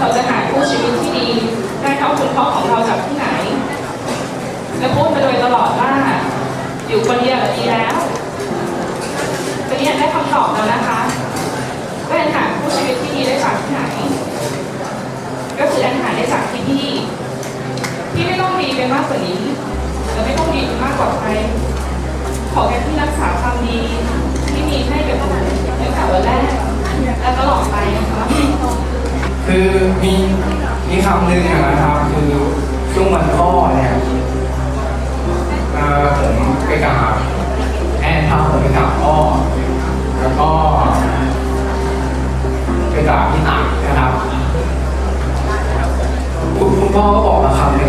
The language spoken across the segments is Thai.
เราจะหาคู่ชีวิตที่ดี ได้เท่าคุณพ่อของเราจากที่ไหน และพูดมาโดยตลอดว่า อยู่คนเดียวดีแล้ววันนี้ได้คำตอบแล้วนะคะว่าแอนหาคู่ชีวิตที่ดีได้จากที่ไหน ก็คือแอนหาได้จากที่พี่ที่ไม่ต้องดีไปมากกว่านี้และไม่ต้องดีไปมากกว่าใครขอแค่ที่รักษาความดีที่มีให้กับผมตั้งแต่วันแรกและตลอดไปนะคะ คือมีมีคำหนึ่งนะครับ คือช่วงวันพ่อเนี่ยผมไปกราบแอนทาผมไปกราบพ่อแล้วก็ไปกราบพี่ตักนะครับคุณคุณพ่อก็บอกมาคำ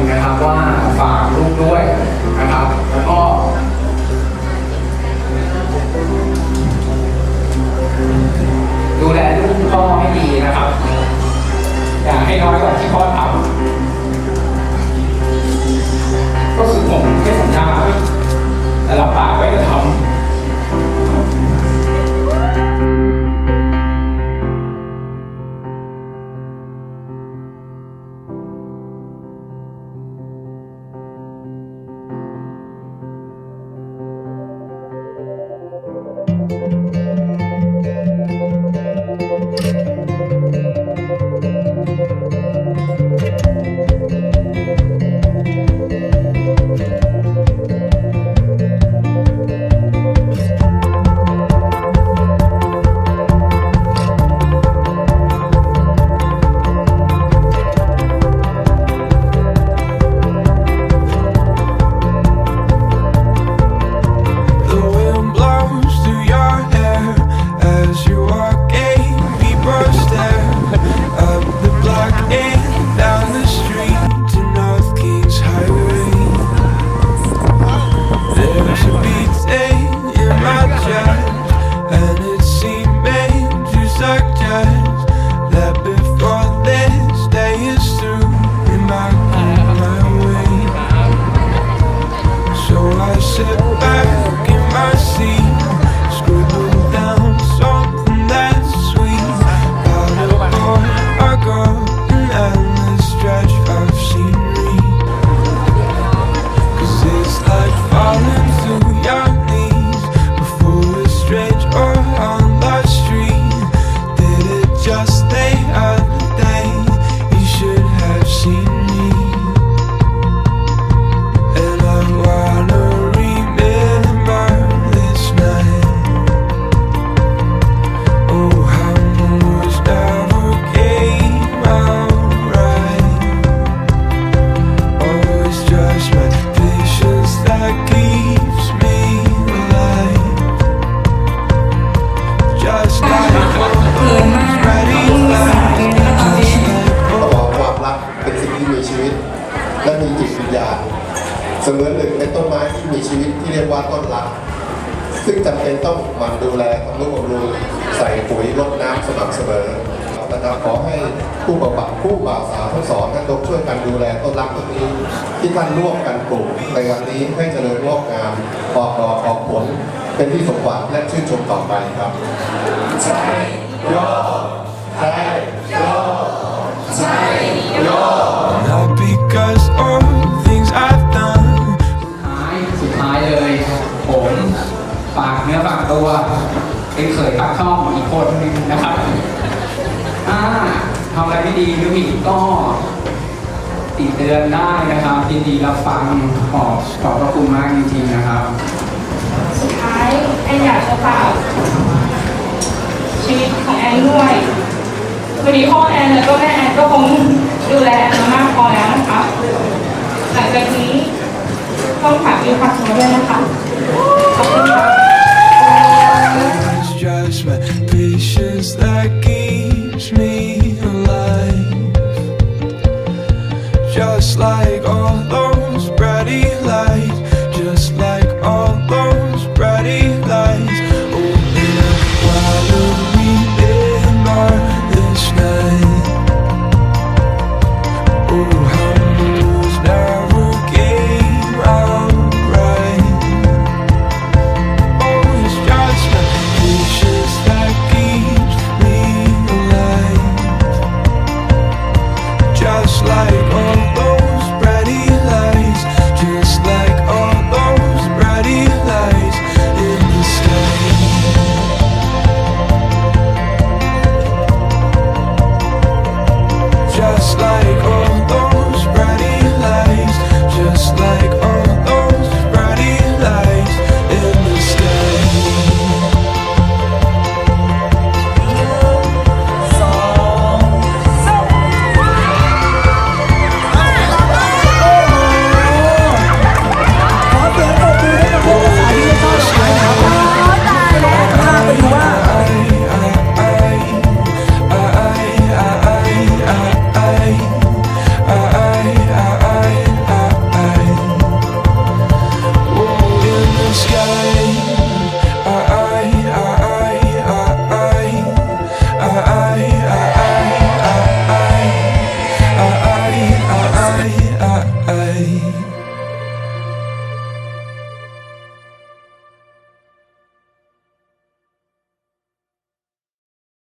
และมีจิตวิญญาณเสมือนหนึ่งในต้นไม้ที่มีชีวิตที่เรียกว่าต้นรัก ซึ่งจำเป็นต้องหมั่นดูแลทำนุบำรุงใส่ปุ๋ยรดน้ำสม่ำเสมอนะครับขอให้ผู้บำบัดผู้บ่าวสาวทั้งสองนั้นช่วยกันดูแลต้นรักต้นนี้ ที่ท่านร่วมกันปลูกในวันนี้ให้เจริญงอกงามออกดอกออกผลเป็นที่สมหวังและชื่นชมต่อไปครับใช่ยอใช่ ตัว เป็นเขยปากช่องอีกคนหนึงนะครับถ้าทำอะไรไม่ดีหรือผิดก็ติเตือนได้นะครับยินดีรับฟังขอบขอบพระคุณมากจริงๆนะครับ สุดท้ายแอนอยากจะฝากชีวิตของแอนด้วยวันนี้พ่อแอนแล้วก็แม่แอนก็คงดูแลแอนมามากพอแล้วนะคะหลังจากนี้ต้องฝากยูพักมาด้วยนะคะ like all those bratty lights Just like all those bratty lights Oh yeah, why do we live by this night? Oh